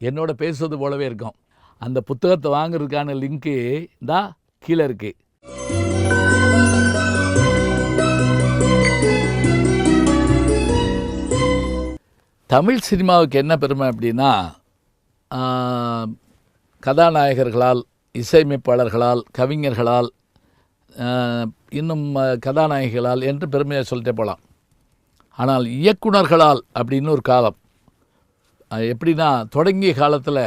என்னோட பேசுவது போலவே இருக்கும். அந்த புத்தகத்தை வாங்குறதுக்கான லிங்க்கு தான் கீழே இருக்குது தமிழ் சினிமாவுக்கு என்ன பெருமை அப்படின்னா கதாநாயகர்களால் இசையமைப்பாளர்களால் கவிஞர்களால் இன்னும் கதாநாயகிகளால் என்று பெருமையை சொல்லிட்டே போகலாம் ஆனால் இயக்குனர்களால் அப்படின்னு ஒரு காலம். எப்படின்னா தொடங்கிய காலத்தில்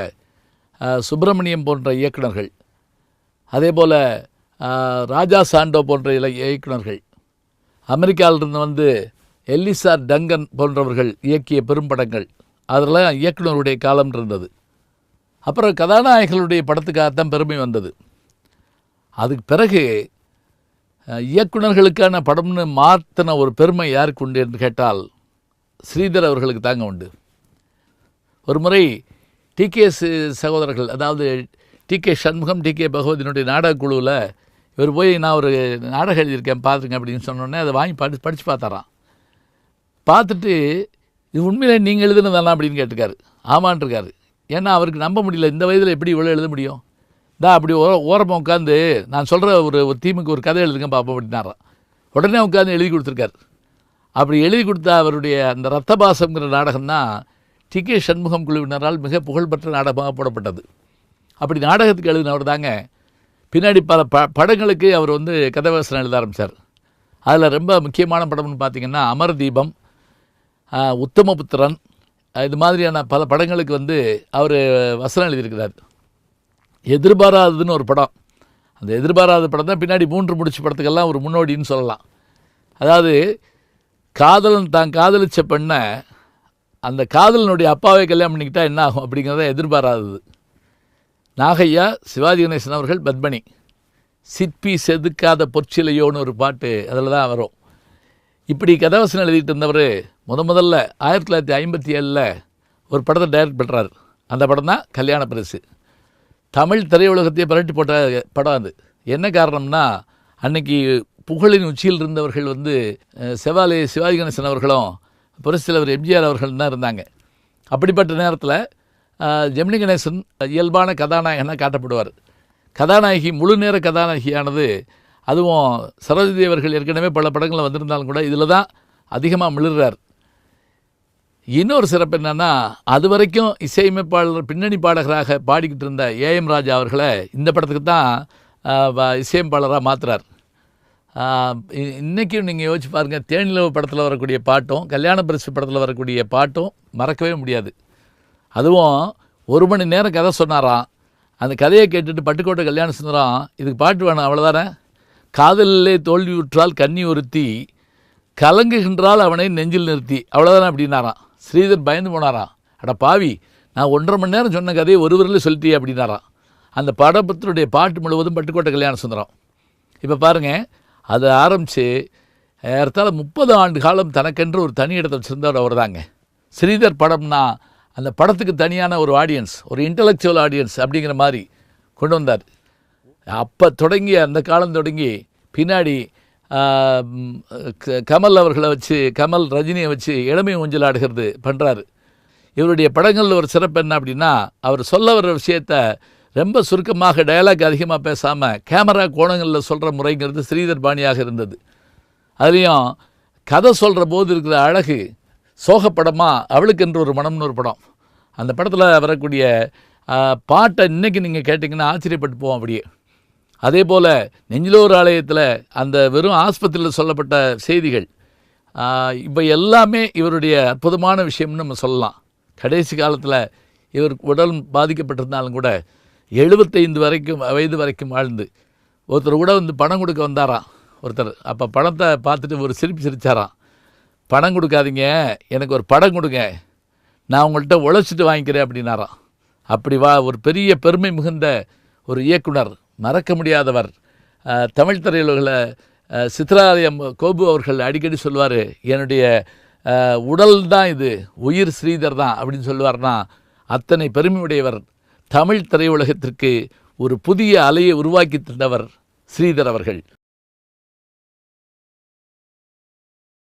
சுப்பிரமணியம் போன்ற இயக்குனர்கள் அதே போல் ராஜா சாண்டோ போன்ற இல இயக்குனர்கள் அமெரிக்காவிலிருந்து வந்து எல்லிசார் டங்கன் போன்றவர்கள் இயக்கிய பெரும்படங்கள் அதெல்லாம் இயக்குனருடைய காலம் இருந்தது. அப்புறம் கதாநாயகர்களுடைய படத்துக்காகத்தான் பெருமை வந்தது. அதுக்கு பிறகு இயக்குநர்களுக்கான இயக்குனர்களுக்கான படம்னு மாற்றின ஒரு பெருமை யாருக்கு உண்டு என்று கேட்டால் ஸ்ரீதர் அவர்களுக்கு தாங்க உண்டு. ஒரு முறை டிகே சகோதரர்கள் அதாவது T K Shanmugam T K பகவதினுடைய நாடக குழுவில் இவர் போய் நான் ஒரு நாடகம் எழுதியிருக்கேன் பார்த்துருங்க அப்படின்னு சொன்னோடனே அதை வாங்கி படி படித்து பார்த்தாராம். பார்த்துட்டு இது உண்மையிலே நீங்கள் எழுதுனதானா அப்படின்னு கேட்டிருக்காரு. ஆமான்ருக்காரு ஏன்னா அவருக்கு நம்ப முடியல இந்த வயதில் எப்படி இவ்வளோ எழுத முடியும்? தான் அப்படி ஓர ஓரமாக உட்காந்து நான் சொல்கிற ஒரு ஒரு தீமுக்கு ஒரு கதை எழுதுங்க பார்ப்போம் அப்படின்னாராம். உடனே உட்காந்து எழுதி கொடுத்துருக்காரு. அப்படி எழுதி கொடுத்த அவருடைய அந்த ரத்தபாசம்ங்கிற நாடகம் தான் டி. கே. சண்முகம் குழுவினரால் மிக புகழ்பெற்ற நாடகமாக போடப்பட்டது. அப்படி நாடகத்துக்கு எழுதினவர் தாங்க பின்னாடி பல ப படங்களுக்கு அவர் வந்து கதவசனம் எழுத ஆரம்பித்தார் அதில் ரொம்ப முக்கியமான படம்னு பார்த்தீங்கன்னா அமர் தீபம் உத்தமபுத்திரன் இது மாதிரியான பல படங்களுக்கு வந்து அவர் வசனம் எழுதியிருக்கிறார். எதிர்பாராததுன்னு ஒரு படம். அந்த எதிர்பாராத படம் தான் பின்னாடி மூன்று முடிச்ச படத்துக்கெல்லாம் ஒரு முன்னோடின்னு சொல்லலாம். அதாவது காதலன் தான் காதலிச்ச பெண்ணை அந்த காதலனுடைய அப்பாவை கல்யாணம் பண்ணிக்கிட்டா என்ன ஆகும் அப்படிங்கிறத எதிர்பாராதது. நாகையா சிவாஜி கணேசன் அவர்கள் பத்மணி சிற்பி செதுக்காத பொற்சிலையோன்னு ஒரு பாட்டு அதில் தான் வரும். இப்படி கதாவசனம் எழுதிட்டு இருந்தவர் முத முதல்ல ஆயிரத்தி தொள்ளாயிரத்தி ஐம்பத்தி ஏழில் ஒரு படத்தை டைரக்ட் பண்ணுறார் அந்த படம் தான் கல்யாண பரிசு. தமிழ் திரையுலகத்தையே புரட்டி போட்ட படம் அது. என்ன காரணம்னா அன்னைக்கு புகழின் உச்சியில் இருந்தவர்கள் வந்து செவாலி சிவாஜி கணேசன் அவர்களும் புரட்சித்தலைவர் எம்ஜிஆர் அவர்கள் தான் இருந்தாங்க. அப்படிப்பட்ட நேரத்தில் ஜெமினி கணேசன் இயல்பான கதாநாயகனாக காட்டப்படுவார். கதாநாயகி முழு நேர கதாநாயகியானது அதுவும் சரோஜதி அவர்கள் ஏற்கனவே பல படங்களில் வந்திருந்தாலும் கூட இதில் தான் அதிகமாக மிளிர்றார். இன்னொரு சிறப்பு என்னன்னா அது வரைக்கும் இசையமைப்பாளர் பின்னணி பாடகராக பாடிக்கிட்டு இருந்த ஏஎம் ராஜா அவர்களை இந்த படத்துக்கு தான் வ- இசையமைப்பாளராக மாற்றுறார் இன்றைக்கும் நீங்கள் யோசிச்சு பாருங்கள் தேனிலவு படத்தில் வரக்கூடிய பாட்டும் கல்யாண பரிசு படத்தில் வரக்கூடிய பாட்டும் மறக்கவே முடியாது. அதுவும் ஒரு மணி நேரம் கதை சொன்னாராம். அந்த கதையை கேட்டுட்டு பட்டுக்கோட்டை கல்யாணம் சுந்தரம் இதுக்கு பாட்டு வேணும் அவ்வளோதானே காதலிலே தோல்வியுற்றால் கண்ணி ஒருத்தி கலங்குகின்றால் அவனை நெஞ்சில் நிறுத்தி. அவ்வளோதானே அப்படின்னாராம். ஸ்ரீதர் பயந்து போனாராம். அட பாவி நான் ஒன்றரை மணி நேரம் சொன்ன கதையை ஒரு விரலில் சொல்லிட்டியே அப்படின்னாராம். அந்த படபத்தினுடைய பாட்டு முழுவதும் பட்டுக்கோட்டை கல்யாண சுந்தரம் இப்போ பாருங்கள் அதை ஆரம்பித்து ஏறத்தால் முப்பது ஆண்டு காலம் தனக்கென்று ஒரு தனி இடத்தை வச்சுருந்தவர் அவர் தாங்க ஸ்ரீதர் படம்னா அந்த படத்துக்கு தனியான ஒரு ஆடியன்ஸ் ஒரு இன்டலெக்சுவல் ஆடியன்ஸ் அப்படிங்கிற மாதிரி கொண்டு வந்தார். அப்போ தொடங்கி அந்த காலம் தொடங்கி பின்னாடி கமல் அவர்களை வச்சு கமல் ரஜினியை வச்சு இளமை ஊஞ்சல் ஆடுகிறது பண்ணுறாரு இவருடைய படங்களில் ஒரு சிறப்பு என்ன அப்படின்னா அவர் சொல்ல வர்ற விஷயத்த ரொம்ப சுருக்கமாக டயலாக் அதிகமாக பேசாமல் கேமரா கோணங்களில் சொல்கிற முறைங்கிறது ஸ்ரீதர் பாணியாக இருந்தது. அதுலேயும் கதை சொல்கிற போது இருக்கிற அழகு சோகப்படமாக அவளுக்கென்று ஒரு மனம்னு ஒரு படம். அந்த படத்தில் வரக்கூடிய பாட்டை இன்றைக்கி நீங்கள் கேட்டிங்கன்னா ஆச்சரியப்பட்டு போவோம் அப்படியே. அதே போல் நெஞ்சிலோர் ஆலயத்தில் அந்த வெறும் ஆஸ்பத்திரியில் சொல்லப்பட்ட செய்திகள் இப்போ எல்லாமே இவருடைய அற்புதமான விஷயம்னு நம்ம சொல்லலாம். கடைசி காலத்தில் இவர் உடல் பாதிக்கப்பட்டிருந்தாலும் கூட எழுபத்தைந்து வரைக்கும் வயது வரைக்கும் வாழ்ந்து. ஒருத்தர் கூட வந்து பணம் கொடுக்க வந்தாராம் ஒருத்தர். அப்போ பணத்தை பார்த்துட்டு ஒரு சிரிப்பு சிரித்தாராம் பணம் கொடுக்காதீங்க எனக்கு ஒரு படம் கொடுங்க. நான் உங்கள்கிட்ட உழைச்சிட்டு வாங்கிக்கிறேன் அப்படின்னாராம் அப்படி வா ஒரு பெரிய பெருமை மிகுந்த ஒரு இயக்குனர் மறக்க முடியாதவர். தமிழ் திரையுலகில் சித்ராலயம் கோபு அவர்கள் அடிக்கடி சொல்லுவார் என்னுடைய உடல் தான் இது உயிர் ஸ்ரீதர் தான் அப்படின்னு சொல்லுவார்னா அத்தனை பெருமையுடையவர் தமிழ் திரையுலகத்திற்கு ஒரு புதிய அலையை உருவாக்கி தந்தவர் ஸ்ரீதர் அவர்கள்.